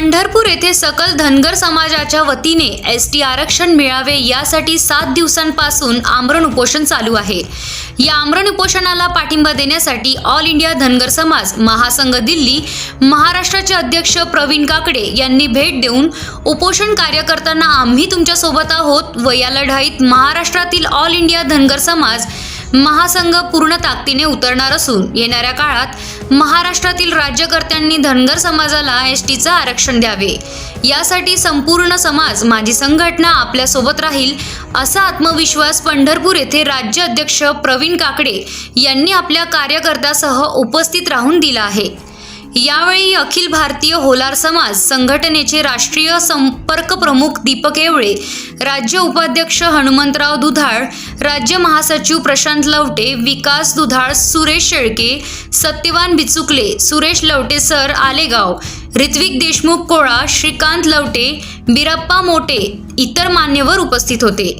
पंढरपूर येथे सकल धनगर समाजाच्या वतीने एस टी आरक्षण मिळावे यासाठी सात दिवसांपासून आमरण उपोषण चालू आहे. या आमरण उपोषणाला पाठिंबा देण्यासाठी ऑल इंडिया धनगर समाज महासंघ दिल्ली महाराष्ट्राचे अध्यक्ष प्रवीण काकडे यांनी भेट देऊन उपोषण कार्य करताना आम्ही तुमच्यासोबत आहोत व या लढाईत महाराष्ट्रातील ऑल इंडिया धनगर समाज महासंघ पूर्ण ताकदीने उतरणार असून येणाऱ्या काळात महाराष्ट्रातील राज्यकर्त्यांनी धनगर समाजाला एस टीचं आरक्षण द्यावे. यासाठी संपूर्ण समाज माझी संघटना आपल्यासोबत राहील असा आत्मविश्वास पंढरपूर येथे राज्य अध्यक्ष प्रवीण काकडे यांनी आपल्या कार्यकर्त्यासह उपस्थित राहून दिला आहे. यावेळी अखिल भारतीय होलार समाज संघटनेचे राष्ट्रीय संपर्क प्रमुख दीपक येवळे राज्य उपाध्यक्ष हनुमंतराव दुधाळ राज्य महासचिव प्रशांत लवटे विकास दुधाळ सुरेश शेळके सत्यवान बिचुकले सुरेश लवटे सर आलेगाव ऋत्विक देशमुख कोळा श्रीकांत लवटे बिरप्पा मोटे इतर मान्यवर उपस्थित होते.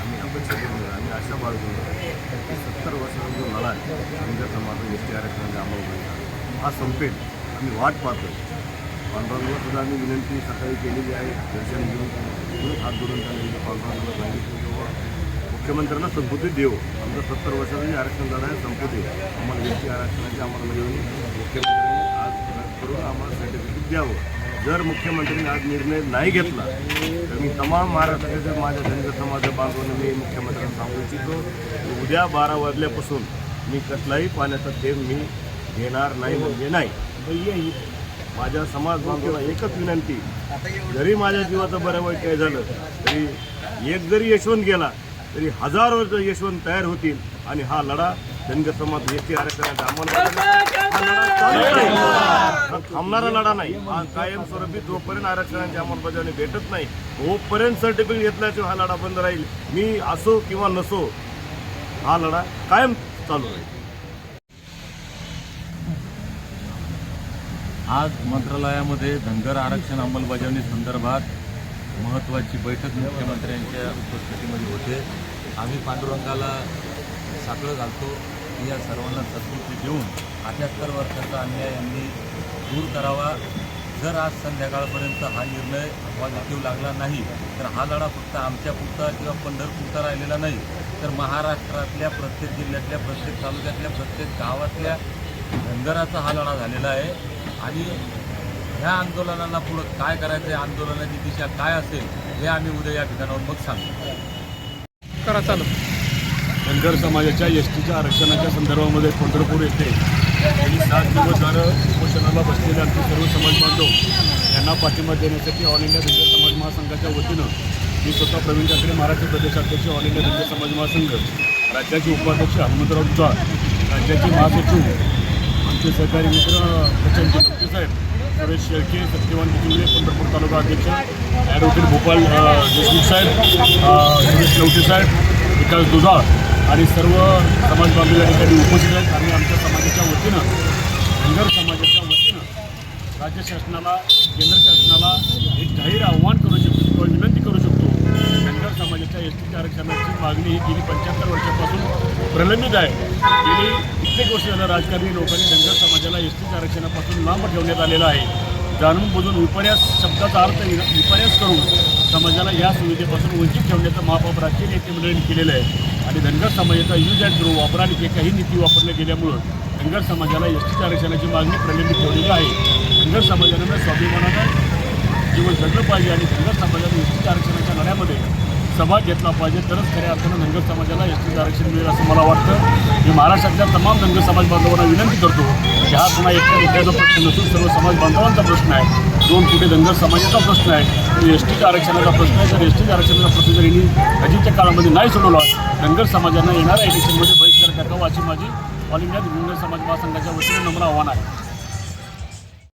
आम्ही अपेक्षा केली आम्ही आशा बाळगलो की सत्तर वर्षाचा जो लढा आहे तुमच्या समाजात एस टी हा संपेल आम्ही वाट पाहतो पांडुरंगाला सुद्धा आम्ही विनंती सकाळी केलेली आहे दर्शन घेऊन हात जोडून त्यांना पांडुरंगाला सांगितलं किंवा मुख्यमंत्र्यांना संपुती देऊ. आमचं सत्तर वर्षाचं जे आरक्षण झालं आहे संपुती. आम्हाला एस आरक्षणाची अंमलबजावणी. मुख्यमंत्र्यांनी आज करून आम्हाला सर्टिफिकेट द्यावं. जर मुख्यमंत्र्यांनी आज निर्णय नाही घेतला तर मी तमाम महाराष्ट्राचे माझ्या धनगर समाज बांधवांना मी मुख्यमंत्र्यांना सांगू इच्छितो उद्या बारा वाजल्यापासून मी कसलाही पाण्याचा थेंब मी घेणार नाही म्हणजे नाही. माझ्या समाज बांधवांना एकच विनंती जरी माझ्या जीवाचं बरं वाईट काय झालं तरी एक जरी यशवंत गेला तरी हजारो जर यशवंत तयार होतील आणि हा लढा धनगर समाज एस टी आरक्षणाचा अंमलबजावणी थांबणारा लढा नाही. हा कायमस्वरूपी जोपर्यंत आरक्षणाची अंमलबजावणी भेटत नाही तोपर्यंत सर्टिफिकेट घेतल्याशिवाय हा लढा बंद राहील. मी असो किंवा नसो हा लढा कायम चालू राहील. आज मंत्रालयामध्ये धनगर आरक्षण अंमलबजावणी संदर्भात महत्त्वाची बैठक मुख्यमंत्र्यांच्या उपस्थितीमध्ये होते. आम्ही पांडुरंगाला साखळं घालतो. या सर्वांना सद्बुद्धी देऊन अठ्याहत्तर वर्षाचा अन्याय यांनी दूर करावा. जर आज संध्याकाळपर्यंत हा निर्णय पॉझिटिव्ह लागला नाही तर हा लढा फक्त आमच्या पुरता किंवा पंढरपूरचा राहिलेला नाही तर महाराष्ट्रातल्या प्रत्येक जिल्ह्यातल्या प्रत्येक तालुक्यातल्या प्रत्येक गावातल्या धनगराचा हा लढा झालेला आहे. आणि ह्या आंदोलनाला पुढं काय करायचं आहे आंदोलनाची दिशा काय असेल हे आम्ही उद्या या ठिकाणावर मग सांगू. करा चालू. धनगर समाजाच्या एस टीच्या आरक्षणाच्या संदर्भामध्ये पंढरपूर येथे गेली सात दिवस झालं उपोषणाला बसलेले आमचे सर्व समाज बांधव यांना पाठिंबा देण्यासाठी ऑल इंडिया धनगर समाज महासंघाच्या वतीनं मी स्वतः प्रवीण ठाकरे महाराष्ट्र प्रदेशाध्यक्ष ऑल इंडिया धनगर समाज महासंघ राज्याचे उपाध्यक्ष हनुमंतराव दुधाळ राज्याचे महासचिव आमचे सहकारी मित्र प्रचंड साहेब सुरेश शेळके सत्यवान बिजुले पंढरपूर तालुका अध्यक्ष ॲडव्होकेट भोपाल देशमुख साहेब सुरेश लवटे साहेब विकास दुधाळ आणि सर्व समाज बांधव या ठिकाणी उपस्थित आहेत आम्ही आमच्या समाजाच्या वतीनं धनगर समाजाच्या वतीनं राज्य शासनाला केंद्र शासनाला एक जाहीर आव्हान करू शकतो किंवा विनंती करू शकतो. धनगर समाजाच्या एस टीच्या आरक्षणाची मागणी ही गेली पंच्याहत्तर वर्षापासून प्रलंबित आहे. गेली कित्येक वर्ष झालं राजकारणी लोकांनी धनगर समाजाला एस टी आरक्षणापासून लांब ठेवण्यात आलेला आहे. जाणून बुजून विपर्यास शब्दाचा अर्थ विपर्यास करून समाजाला या सुविधेपासून वंचित ठेवण्याचं महापाप राजकीय नेते मंडळींनी केलेलं आहे. आणि धनगर समाजाचा यूज अँड ग्रो वापरा आणि जे काही नीती वापरल्या गेल्यामुळं धनगर समाजाला एस टीच्या आरक्षणाची मागणी प्रलंबित ठेवलेली आहे. धनगर समाजानं स्वाभिमानानं जीवन जगलं पाहिजे आणि धनगर समाजाने एस टीच्या आरक्षणाच्या लढ्यामध्ये सहभाग घेतला पाहिजे. तरच खऱ्या अर्थानं धनगर समाजाला एस टी आरक्षण मिळेल असं मला वाटतं. मी महाराष्ट्रातल्या तमाम धनगर समाज बांधवांना विनंती करतो की हा पुन्हा एकट्या मुद्द्याचा प्रश्न नसून सर्व समाज बांधवांचा प्रश्न आहे. दोन कुठे धनगर समाजाचा प्रश्न आहे. एस टीच्या आरक्षणाचा प्रश्न आहे. तर एस टीच्या आरक्षणाचा प्रश्न जर यांनी अजितच्या काळामध्ये नाही सोडवला धनगर समाजानं येणाऱ्या इलेक्शनमध्ये बहिष्कार टाकावा अशी माझी ऑल इंडिया धनगर समाज महासंघाच्या वतीने नम्र आव्हान आहे.